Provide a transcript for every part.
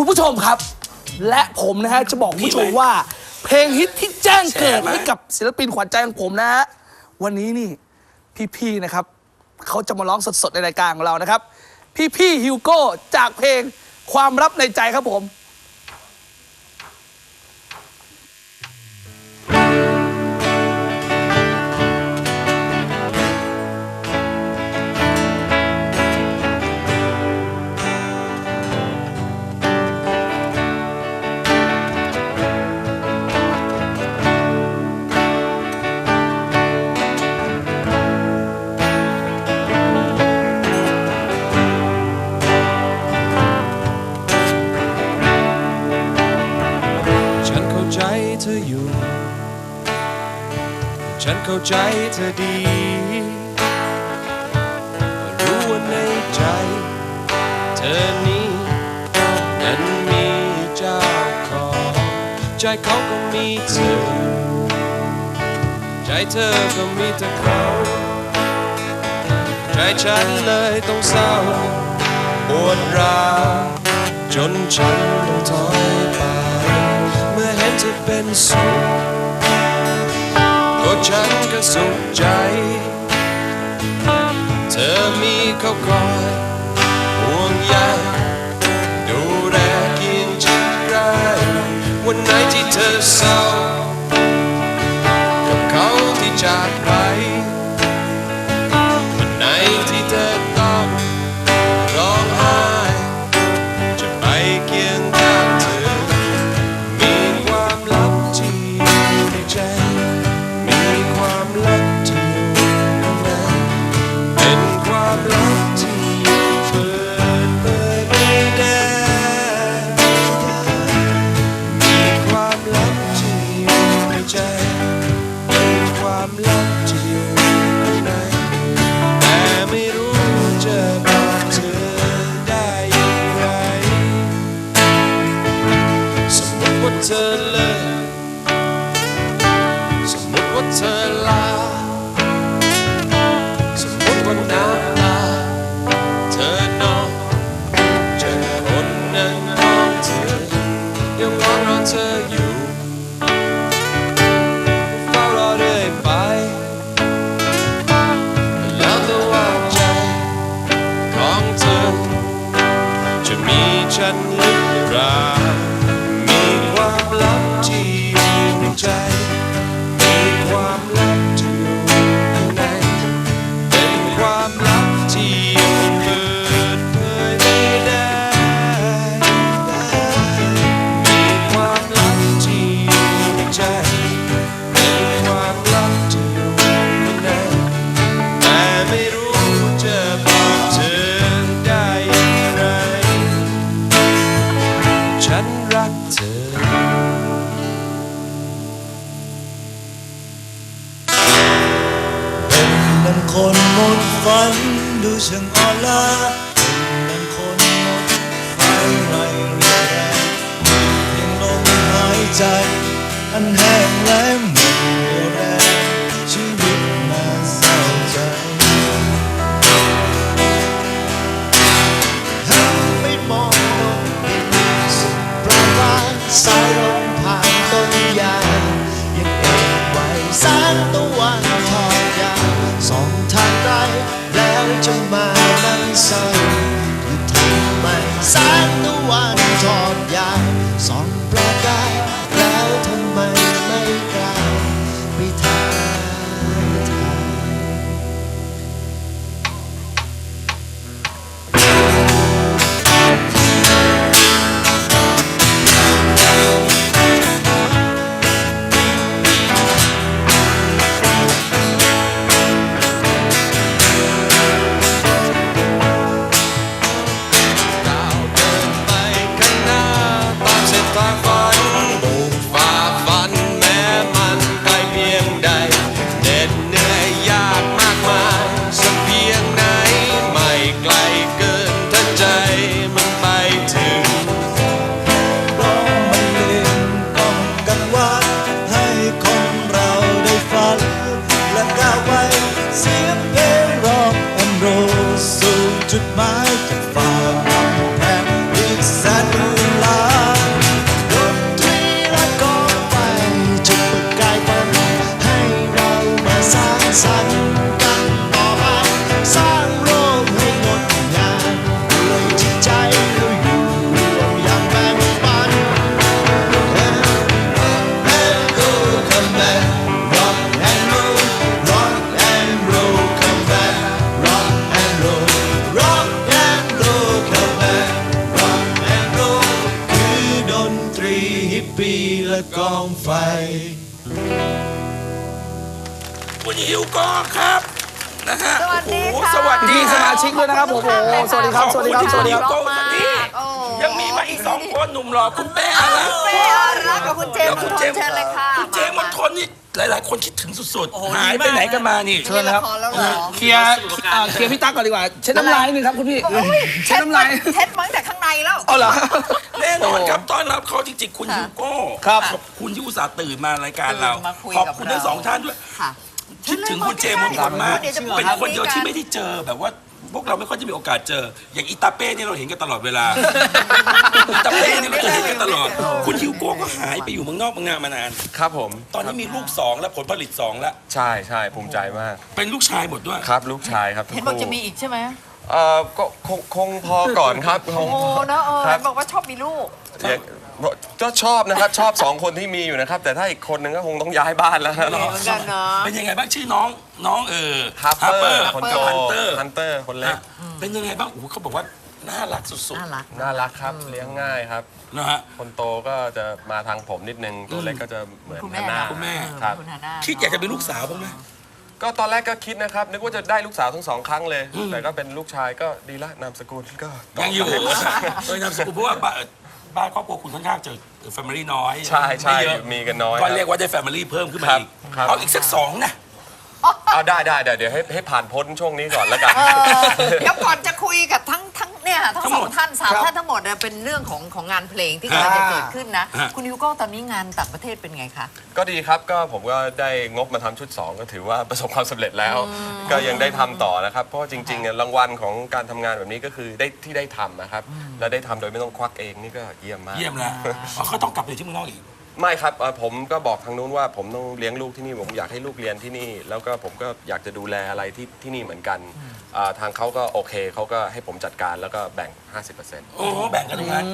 คุณผู้ชมครับ และผมนะฮะจะบอกผู้ชมว่า เพลงฮิตที่แจ้งเกิดให้กับศิลปินขวัญใจของผมนะฮะวันนี้นี่พี่ๆนะครับเขาจะมาร้องสดๆในรายการของเรานะครับ พี่ๆฮิวโก้จากเพลงความรับในใจครับผม เธออยู่ ฉันเข้าใจเธอดีรู้ว่าในใจ เธอนี้นั้นมีเจ้าของ ใจเขาก็มีเธอ ใจเธอก็มีแต่เขา ใจฉันเลยต้องเศร้าปวดร้าวจนฉันต้องถอไป จะเป็นสุขก็ฉันก็สุขใจ เธอมีเขาคอยห่วงใยดูแลกินจิตใจวันไหนที่เธอเศร้ากับเขาที่จากไป คนหมดฝัน ดูช่างอ่อนล้าคนนั้นคนหมดไฟไรเรียงแรงยังลมหายใจ อันแห้งแล้ง ครับนะฮะสวัสดีโอ้โหค่ะสวัสดีพี่สมาชิกด้วยนะครับผมโอ้โหสวัสดีครับสวัสดีครับสวัสดีครับขอบคุณที่โอ้ ยังมีมาอีกสองคนหนุ่มหล่อคุณเป้อารักษ์เป้อารักษ์กับคุณเจมส์คุณมณฑเจลมส์เชิญเลยค่ะคุณเจมส์มณฑลนี่หลาย ๆ คนคิดถึงสุดโอ้โหๆหายดีไปมากไหนกันมานี่ เชิญเลยครับละครแล้วเหรอ เคลียร์อ่าเคลียร์พี่ตั๊กก่อนดีกว่าเช็ดน้ำลายนิดนึงครับคุณพี่เช็ดน้ำลายเช็ดมั้งแต่ข้างในแล้ว เอาเหรอ แน่นอนครับต้อนรับเขาจริง ๆ คุณค่ะฮิวโก้ครับ ขอบคุณที่อุตส่าห์ตื่นมารายการเรา ตื่นมาคุยขอบกับคุณเราทั้งสองท่านด้วย ค่ะ คิดถึงคุณเจมส์มณฑลมากเดี๋ยวจะพูดเป็นคนเดียวกันที่ไม่ได้เจอแบบว่าพวกเราไม่ค่อยจะมีโอกาสเจอ อย่างอีตาเป้เนี่ยเราเห็นกันตลอดเวลาอีตาเป้เนี่ยเราจะเห็นกันตลอด คุณฮิวโก้ก็หายไปอยู่เมืองนอกเมืองนามานาน ครับผม ตอนนี้มีลูกสองแล้วผลผลิตสองแล้ว ใช่ใช่ภูมิใจมาก เป็นลูกชายหมดด้วย ครับ ลูกชายครับเห็นบอกจะมีอีกใช่ไหม เอ่อก็คงคงพอก่อนครับคโอ้งเนอะเออครับบอกว่าชอบมีลูกเดี๋ยวก็ชอบนะครับ ชอบสองคนที่มีอยู่นะครับ แต่ถ้าอีกคนนึงก็คงต้องย้ายบ้านแล้วนะเหมือนกันเนาะ เป็นยังไงบ้างชื่อน้องน้องเออฮับเปอร์คนกับโตฮันเตอร์ฮันเตอร์คนเล็กเป็นยังไงบ้างโอ้โหเขาบอกว่าน่ารักสุดน่ารัก น่ารักครับเลี้ยงง่ายครับ ๆนะฮะคนโตก็จะมาทางผมนิดนึงตัวเล็กก็จะเหมือนคุณแม่ฮาน่าเนอะคุณแม่ ครับ คุณฮาน่าคิดอยากจะเป็นลูกสาวบ้างไหม ก็ตอนแรกก็คิดนะครับ นึกว่าจะได้ลูกสาวทั้งสองครั้งเลย แต่ก็เป็นลูกชายก็ดีละนามสกุลก็ยังอยู่เออนามสกุลเพราะว่าบ้านบ้านครอบครัวคุณค่อนข้างจะแฟมิลี่น้อยใช่ใช่ไม่เยอะมีกันน้อยก็ครับเรียกว่าได้แฟมิลี่เพิ่มขึ้นมาครับอีกครับ เอาอีกสักสองนะ เอาได้ได้เดี๋ยวเดี๋ยวให้ให้ผ่านพ้นช่วงนี้ก่อนแล้วกัน เออเดี๋ยวก่อนจะคุยกับทั้งทั้งเนี่ยทั้งทั้งสหอมงดท่านสามครับท่านทั้งหมดเนี่ยเป็นเรื่องของของงานเพลงที่กำลังจะเกิดขึ้นนะฮะคุณฮิวโก้ตอนนี้งานต่างประเทศเป็นไงคะ ก็ดีครับก็ผมก็ได้งบมาทำชุด 2 ก็ถือว่าประสบความสำเร็จแล้ว ก็ยังได้ทำต่อนะครับ เพราะว่าจริงๆเนี่ยรางวัลของการทำงานแบบนี้ก็คือได้ที่ได้ทำนะครับ และได้ทำโดยไม่ต้องควักเองนี่ก็เยี่ยมมาก เยี่ยมแล้วอ๋อเขาต้องกลับไปอยู่ที่เมืองนอกอีก ไม่ครับเอ่อผมก็บอกทางนู้นว่าผมต้องเลี้ยงลูกที่นี่ผมอยากให้ลูกเรียนที่นี่ แล้วก็ผมก็อยากจะดูแลอะไรที่ที่นี่เหมือนกันอ่าทางเขาก็โอเคเขาก็ให้ผมจัดการแล้วก็แบ่ง 50%โอ้แบ่งกันตรงนั้น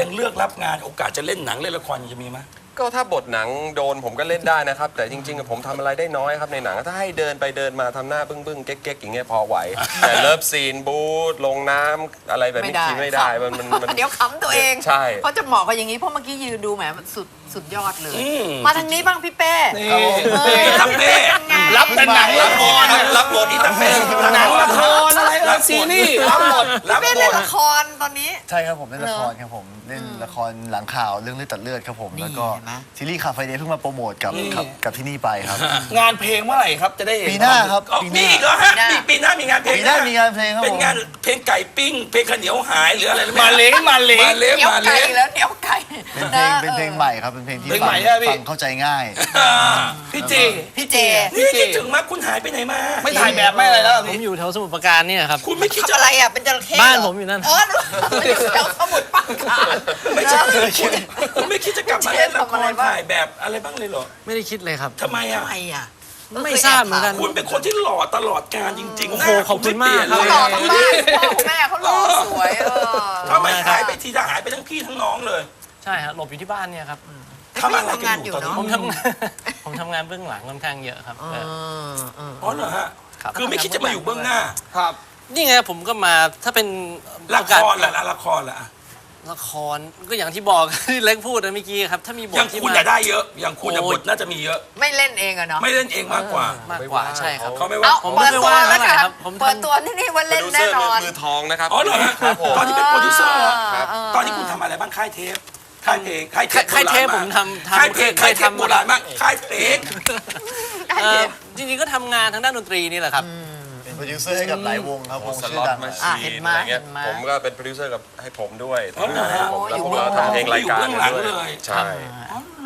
ยังเลือกรับงานโอกาสจะเล่นหนังเล่นละครยังจะมีไหม ก็ถ้าบทหนังโดนผมก็เล่นได้นะครับ แต่จริงๆอะผมทำอะไรได้น้อยครับในหนังถ้าให้เดินไปเดินมาทำหน้าบึ้งบึ้งๆเก๊กๆอย่างเงี้ยพอไหว แต่เลิฟซีนบูทลงน้ำอะไรแบบนี้คิดไม่ได้มันมันมันเดี๋ยวขำตัวเองใช่เขาจะเหมาะกับอย่างนี้เพราะเมื่อกี้ยืนดูแหมมันสุดสุดยอดเลยอืมมาทางนี้บ้างพี่เป้ นี่เอออีตาเป้รับแต่หนังละครรับบทอีตาเป้หนังละครอะไรเออซีรีส์รับหมดรับพี่บเป้เล่นทละคร ตอนนี้ ใช่ครับผมเล่นละครเหรอครับผมเล่นละครหลังข่าวเรื่องเลือดตัดเลือดครับผมนี่แล้วก็เห็นไหม ซีรีส์คาไฟเดย์เพิ่งมาโปรโมทกับนี่กับกับที่นี่ไปครับ งานเพลงเมื่อไหร่ครับจะได้เห็นปีหน้าครับอ๋อปีหมีน้าอีกเหรอฮะปีหน้ามีปีหน้ามีงานเพลงปีหน้ามีงานเพลงครับเป็นผมงานเพลงไก่ปิ้ง เพลงข้าวเหนียวหายหรืออะไรหรือมาเล้งมาเล้ง มาเล้งเหนียวมาไก่เล้งแล้วเหนียวไก่เป็นเพลงนะเป็นเพลงใหม่ครับเป็นเพลงที่เพลงฟัใหม่ใช่ไหมพี่ ฟังเข้าใจง่าย อ่าพี่จีพี่เจ นี่คิดถึงมากคุณหายไปไหนมาไม่ถ่ายแบบไม่อะไรแล้วผมอยู่แถวสมุทรปราการเนี่ยครับ คุณไม่คิดทำจะอะไรอะเป็นจระเข้บ้านเหรผมอยู่นั่นเออไม่ได้แถวสมุทรปราการไม่ใช่คุณคุณไม่คิดจะกลับมาเล่นละคทำอะไรรบ้างถ่ายแบบอะไรบ้างเลยเหรอไม่ได้คิดเลยครับทำไมอะ ทำไมอะไม่ทราบเหมือนกัน คุณเป็นคนที่หล่อตลอดการจริงๆโอ้โหน้ขอบคุณมากไเปลี่ยนเขาเลยหล่อทั้งบ้านพ่อแม่เขาหล่อสวยเออทำไมหายไปทีจะหายไปทั้งพี่ทั้งน้องเลยใช่ครับหลบอยู่ที่บ้านเนี่ยครับทำอะไรกันอยู่ตอนนี้ผมทำงานผมทำงานเบื้องหลังค่อนข้างเยอะครับเอออ๋อเหรอฮะครับคือไม่คิดจะมาอยู่เบื้องหน้าครับนี่ไงผมก็มาถ้าเป็น ละโอคกาสรแหละละครแหละละครก็อย่างที่บอก ที่เล็กพูดนะเมื่อกี้ครับ ถ้ามีบอทย่างที่คุณมาจะได้เยอะ อย่างคุณจะโอ้บยทน่าจะมีเยอะ ไม่เล่นเองอะเนาะไม่เล่นเองมากกว่า มากกว่าใช่ครับเขาไม่ว่าเอาผมเปิดไม่ตัวว่างแล้วเท่าไหร่ค่ะครับผมทำเปิดตัวที่นี่ว่าโปรเล่นดิวเซแน่อร์นอนมือทองนะครับอ๋อเหรอฮะครับผมตอนนี้เป็นโปรดิวเซอร์เหรอครับตอนนี้คุณทำอะไรบ้างค่ายเทปค่ายเพลงค่ายเทปค่ายเทปโบผรมณทำทำค่ายเพลงเคค่ายยเทปทำโบราณมากค่ายเพลงเอ่อจริงๆก็ทำงานทางด้านดนตรีนี่แหละครับเป็น โปรดิวเซอร์ให้กับหลายวงครับวงสชื่ล็ออตดังมาอะชีเห็นนไหมอะไรเงี้ยเห็นไหมผมก็เป็นโปรดิวเซอร์กับให้ผมด้วยอ๋อเหรอฮะผมแล้วอยู่พวกเราทำเพลงรายการอยู่เบื้องหลังด้วยเลย ใช่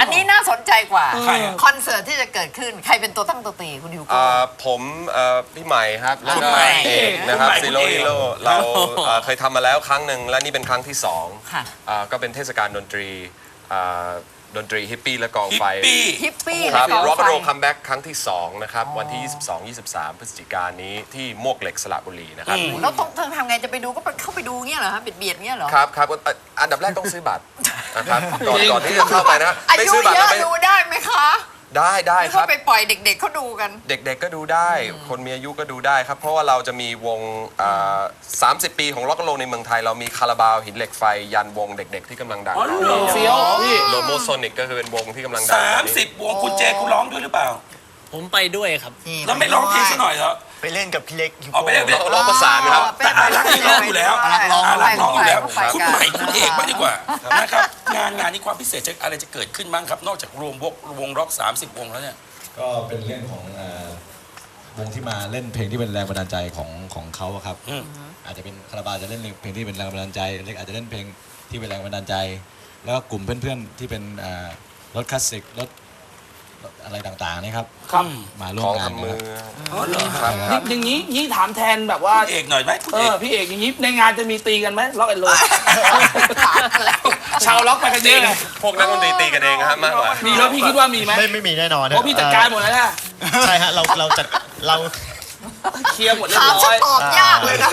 อันนี้น่าสนใจกว่า ใครอะ คอนเสิร์ตที่จะเกิดขึ้นใครเป็นตัวตั้งตัวตีคุณฮิวโก้ อ่าผมเอ่อพี่ใหม่ครับแล้วก็คุณใหม่เอกนะครับคุณซิใหม่โรคุณเอกฮิโร่เราเอ่อเคยทำมาแล้วครั้งหนึ่งและนี่เป็นครั้งที่สองค่ะ อ่าก็เป็นเทศกาลดนตรีอ่า ดนตรีฮิปปี้และกองฮิปไฟ ปี้ฮิปปี้คและรับกองร็อกไฟ โรคัมแบ็กครั้งที่ 2 นะครับ วันที่ 22-23 พฤศจิกายนนี้ที่มวกเหล็กสระบุรีนะครับแล้วต้องต้องทำไงจะไปดูก็ไปเข้าไปดูเงี้ยเหรอฮะเบียดเบียดเงี้ยเหรอ ครับครับอะอันดับแรกต้องซื้อบัตรนะครับก่อนก่อนที่จะเข้าไปนะอาไม่ยุซื้อบัตรเยแล้วอะไม่ดูได้ไหมคะ ได้ได้แล้วคก็รับ ไปปล่อยเด็กๆเขาดูกัน เด็กๆก็ดูได้ คนมีอายุก็ดูได้ครับ เพราะว่าเราจะมีวงอ่า30 ปีของล็อกโลในเมืองไทย เรามีคาราบาวหินเหล็กไฟยันวงเด็กๆที่กำลังดังอ๋อเหรอเฟี้ยวพี่โลโมโซนิกก็คือเป็นวงที่กำลังดังสามตอนนี้สิบวงคุณเจคุณร้องด้วยหรือเปล่า ผมไปด้วยครับ แล้วไม่ร้องเพลงซะหน่อยเหรอ ไปเล่นกับพี่เล็กฮิวเอาโก้ไปเล่นเราเราประสานครับ แต่อารักนี่ร้องอยู่แล้วอารักร้องอารักร้องอยู่แล้ว ไปคุณกันใหม่คุณเอกบ้างดีกว่านะครับงานงานนี้ความพิเศษจะอะไรจะเกิดขึ้นบ้างครับ นอกจากรวมวงวงร็อก 30 วงแล้วเนี่ย ก็เป็นเรื่องของเอ่อวงที่มาเล่นเพลงที่เป็นแรงบันดาลใจของของเขาอะครับ อืม อาจจะเป็นคาราบาวจะเล่นเพลงที่เป็นแรงบันดาลใจเล็กอาจจะเล่นเพลงที่เป็นแรงบันดาลใจ แล้วก็กลุ่มเพื่อนๆที่เป็นเอ่อรถคลาสสิกรถรถ อะไรต่างๆนะครับ ครับมาร่วขมองงานทำมืออ๋อเหรอครับครับอย่างนี้ยิ่งถามแทนแบบว่าคุณเอกหน่อยไหมคุณเอเออกพี่เอกอย่างนี้ในงานจะมีตีกันไหมล็อกแอนโรถามกันแล้วชาวล็อกไปกันเยอะไงพวกนักดนตรีตีกันเองครับมากกว่ามีแล้วพี่คิดว่ามีไหมไม่ไม่มีแน่นอนเพราะพี่จัดการหมดแล้วนะ ใช่ฮะเราเราจัดเรา เคลียร์หมดเรียถาบมร้ฉัอนย ตอบยากเลยนะ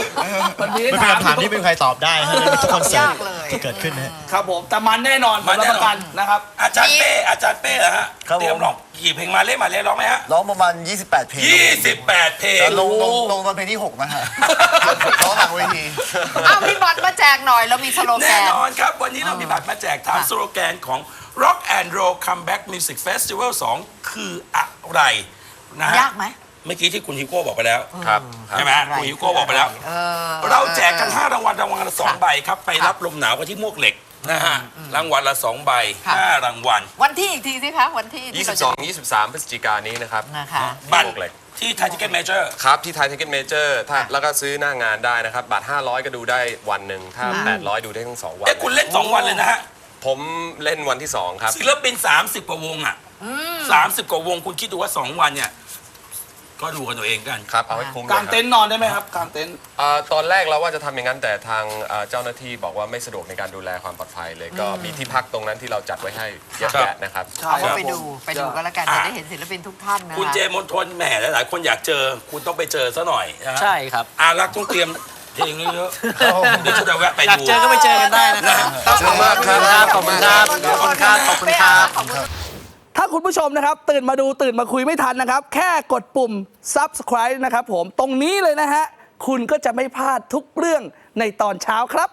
มันมีไม่เป็นคำถามที่ไม่มีใครตอบได้ฮะทุกคอนเสิร์ตยากเลยที่เกิดขึ้นนะฮะ ครับผม แต่มันแน่นอนผมรับประกันนะครับ อาจารย์เป้อาจารย์เป้เหรอฮะครับผม เตรียมร้องกี่เพลงมาเล่นมาเล่นร้องไหมฮะร้องประมาณ 28 เพลงยี่สิบแปดเพลง แต่ลงลงลงตอนเพลงที่ 6 นะฮะร้องหลังเวทีอ้าวมีบัตรมาแจกหน่อย แล้วมีสโลแกแน่น นอนครับ วันนี้เรามีบัตรมาแจกถามค่ะ สโลแกนของ Rock and Roll Comeback Music Festival 2 คืออะไรนะฮะยากไหม เมื่อกี้ที่คุณฮิวโก้บอกไปแล้ว ครับครับใช่ไหมคุณฮิวโก้บอกไปแล้ว เออ เราแจกกัน5รางวัลรางวัลละสองใบครับ ไปรับลมหนาวกันที่มวกเหล็กนะฮะรางวัลละสองใบค่ะ ห้ารางวัล วันที่อีกทีสิคะวันที่ที่เราจะ22 23 พฤศจิกายนนี้นะครับนะคะ บัตรพวกเหล็กที่ไทยทิเก็ตเมเจอร์ ครับ ที่ไทย t ท c เก็ตเมเจอร์ถ้าค่ะ แล้วก็ซื้อหน้างานได้นะครับบัตร500 ก็ดูได้วันหนึ่งถ้า 800 ดูได้ทั้งสองวัน เอ้คุณเล่น 2 วันเลยนะฮะ ผมเล่นวันที่ 2 ครับ ศิลปิน 30 กว่าวงอะ30 กว่าวงคุณคิดดูว่า 2 วันเนี่ย ก็ดูกันตัวเองกัน ครับเอาให้คุ้มกางเลยครับเต็นท์นอนได้ไหมครับกางเต็นท์ อ่าตอนแรกเราว่าจะทำอย่างนั้นแต่ทางอ่าเจ้าหน้าที่บอกว่าไม่สะดวกในการดูแลความปลอดภัยเลยก็มีที่พักตรงนั้นที่เราจัดไว้ให้เยอะแยะนะครับ เอาครัว่าบไปดูผมไปดูก็แล้วกันอะจะได้เห็นศิลปินทุกท่านนะคุณคะเจมนทนแหมหลายๆคนอยากเจอ คุณต้องไปเจอซะหน่อยนะฮะใช่ครับ อารักต้องเตรียมเพลงเยอะๆเดี๋ยวจะแวะไปอยากดู เจอก็ไปเจอกันได้นะครับขอบคุณมากครับขอบคุณครับขอบคุณครับขอบคุณครับ ขอบคุณถ้า คุณผู้ชมนะครับ ตื่นมาดูตื่นมาคุยไม่ทันนะครับ แค่กดปุ่ม subscribe นะครับผมตรงนี้เลยนะฮะ คุณก็จะไม่พลาดทุกเรื่องในตอนเช้าครับ